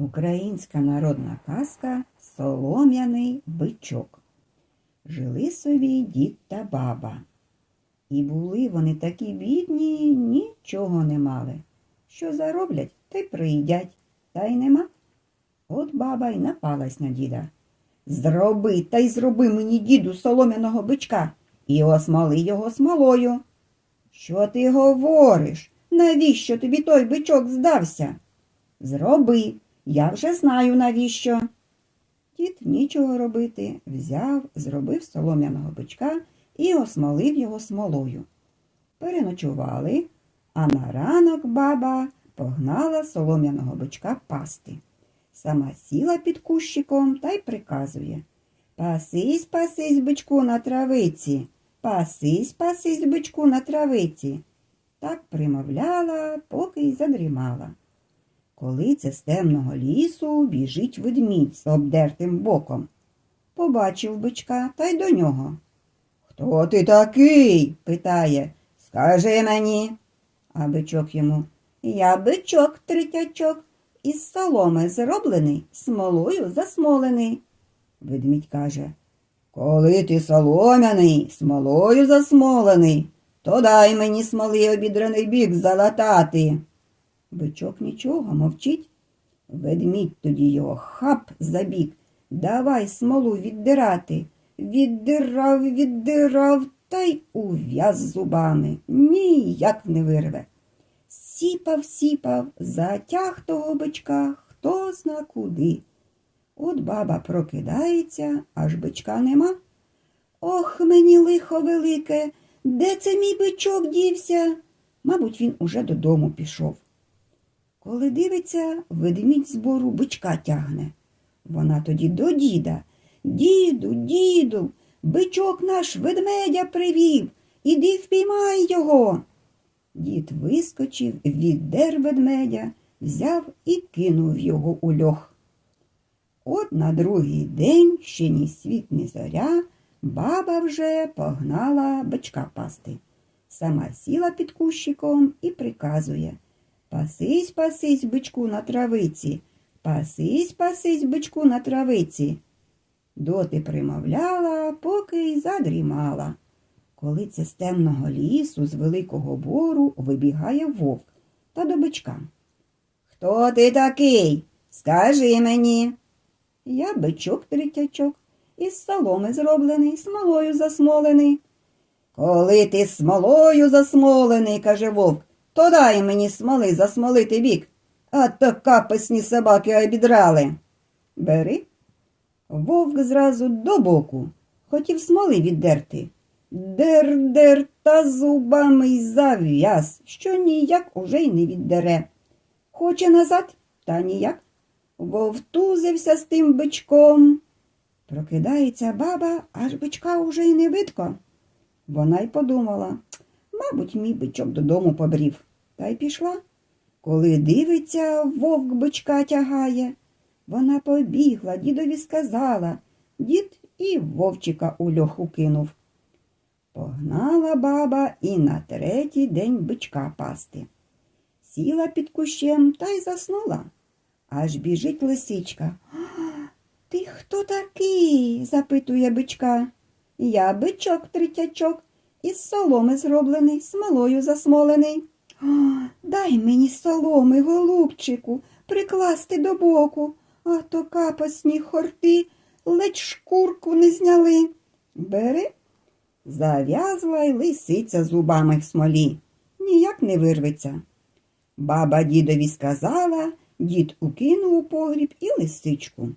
Українська народна казка Солом'яний бичок. Жили собі дід та баба. І були вони такі бідні, нічого не мали. Що зароблять, та й приїдять, та й нема. От баба й напалась на діда. Зроби та й зроби мені, діду, солом'яного бичка і осмоли його смолою. Що ти говориш? Навіщо тобі той бичок здався? Зроби, я вже знаю навіщо. Дід нічого робити, взяв, зробив солом'яного бичка і осмолив його смолою. Переночували, а на ранок баба погнала солом'яного бичка пасти. Сама сіла під кущиком та й приказує Пасись, пасись, бичку на травиці, пасись, пасись, бичку на травиці. Так примовляла, поки й задрімала. Коли це з темного лісу біжить ведмідь з обдертим боком. Побачив бичка та й до нього. Хто ти такий? питає. Скажи мені. А бичок йому. Я бичок третячок, із соломи зроблений, смолою засмолений. Ведмідь каже. Коли ти солом'яний, смолою засмолений, то дай мені смоли обідраний бік залатати. Бичок нічого мовчить. Ведмідь тоді його хап за бік. Давай смолу віддирати. Віддирав, віддирав та й ув'яз зубами. Ніяк не вирве. Сіпав, сіпав, затяг того бичка, хто зна куди. От баба прокидається, аж бичка нема. Ох, мені лихо велике, де це мій бичок дівся? Мабуть, він уже додому пішов. Коли дивиться, ведмідь збору бичка тягне. Вона тоді до діда. Діду, діду, бичок наш ведмедя привів. Іди впіймай його. Дід вискочив, віддер ведмедя, взяв і кинув його у льох. От на другий день, ще ні світ, ні зоря, баба вже погнала бичка пасти. Сама сіла під кущиком і приказує Пасись, пасись, бичку на травиці, пасись, пасись, бичку на травиці. Доти примовляла, поки й задрімала. Коли це з темного лісу, з великого бору вибігає вовк та до бичка. Хто ти такий? Скажи мені. Я бичок третячок, із соломи зроблений, смолою засмолений. Коли ти смолою засмолений, каже вовк, то дай мені смоли засмолити бік, а то капесні собаки обідрали. Бери. Вовк зразу до боку, хотів смоли віддерти. Дер-дер та зубами й зав'яз, що ніяк уже й не віддере. Хоче назад, та ніяк. Вовтузився з тим бичком. Прокидається баба, аж бичка уже й не видко. Вона й подумала, мабуть, мій бичок додому побрів, та й пішла. Коли дивиться, вовк бичка тягає. Вона побігла, дідові сказала, дід і вовчика у льоху кинув. Погнала баба і на третій день бичка пасти. Сіла під кущем та й заснула. Аж біжить лисичка. Ти хто такий? запитує бичка. Я бичок третячок, із соломи зроблений, смолою засмолений. «А, Дай мені соломи, голубчику, прикласти до боку, а то капосні хорти ледь шкурку не зняли. Бери. Зав'язла й лисиця зубами в смолі. Ніяк не вирветься. Баба дідові сказала, дід укинув у погріб і лисичку.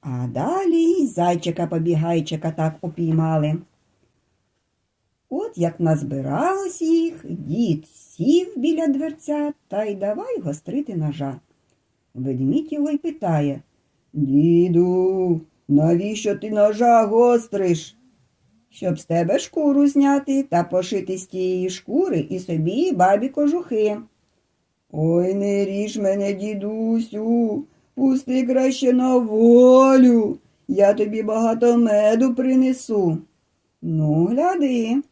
А далі й зайчика побігайчика так упіймали. От як назбиралось їх, дід сів біля дверця та й давай гострити ножа. Ведмідь його й питає Діду, навіщо ти ножа гостриш? Щоб з тебе шкуру зняти та пошити з тієї шкури і собі бабі кожухи. Ой, не ріж мене, дідусю, пусти краще на волю. Я тобі багато меду принесу. Ну, гляди.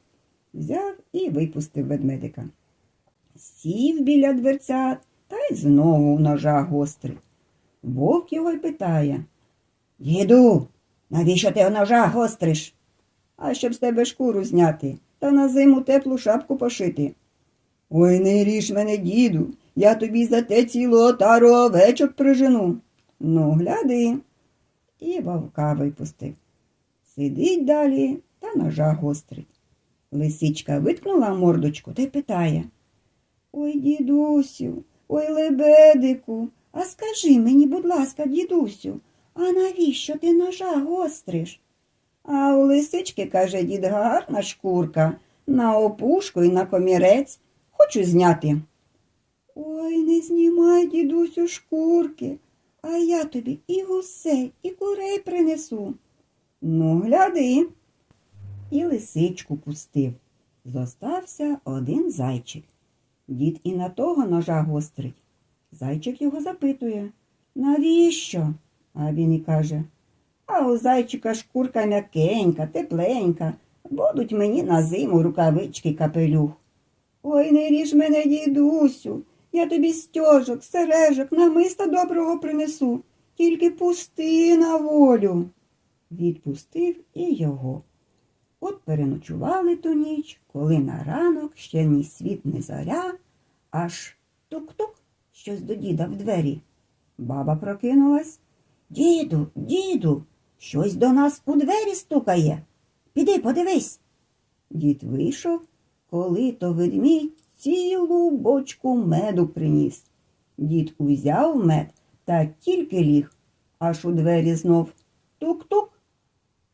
Взяв і випустив ведмедика. Сів біля дверця та й знову ножа гострий. Вовк його й питає. Діду, навіщо ти ножа гостриш? А щоб з тебе шкуру зняти та на зиму теплу шапку пошити. Ой, не ріж мене, діду, я тобі за те цілу отару овечок прижену. Ну, гляди. І вовка випустив. Сидить далі та ножа гострить. Лисичка виткнула мордочку та й питає. Ой, дідусю, ой, лебедику, а скажи мені, будь ласка, дідусю, а навіщо ти ножа гостриш? А у лисички, каже дід, гарна шкурка, на опушку і на комірець. Хочу зняти. Ой, не знімай, дідусю, шкурки, а я тобі і гусей, і курей принесу. Ну, гляди. І лисичку пустив. Зостався один зайчик. Дід і на того ножа гострить. Зайчик його запитує, навіщо? А він і каже, а у зайчика шкурка м'якенька, тепленька, будуть мені на зиму рукавички капелюх. Ой, не ріж мене, дідусю, я тобі стьожок, сережок, намиста доброго принесу, тільки пусти на волю. Відпустив і його. От переночували ту ніч, коли на ранок ще ні світ, ні зоря, аж тук-тук щось до діда в двері. Баба прокинулась. Діду, діду, щось до нас у двері стукає. Піди, подивись. Дід вийшов, коли то ведмідь цілу бочку меду приніс. Дід узяв мед та тільки ліг, аж у двері знов тук-тук.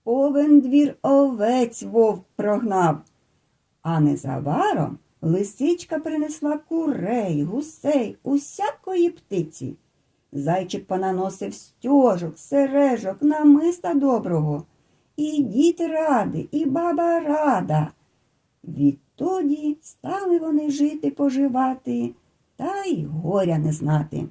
Повен двір овець вовк прогнав. А незабаром лисичка принесла курей, гусей, усякої птиці. Зайчик понаносив стьожок, сережок, намиста доброго. І дід радий, і баба рада. Відтоді стали вони жити поживати, та й горя не знати.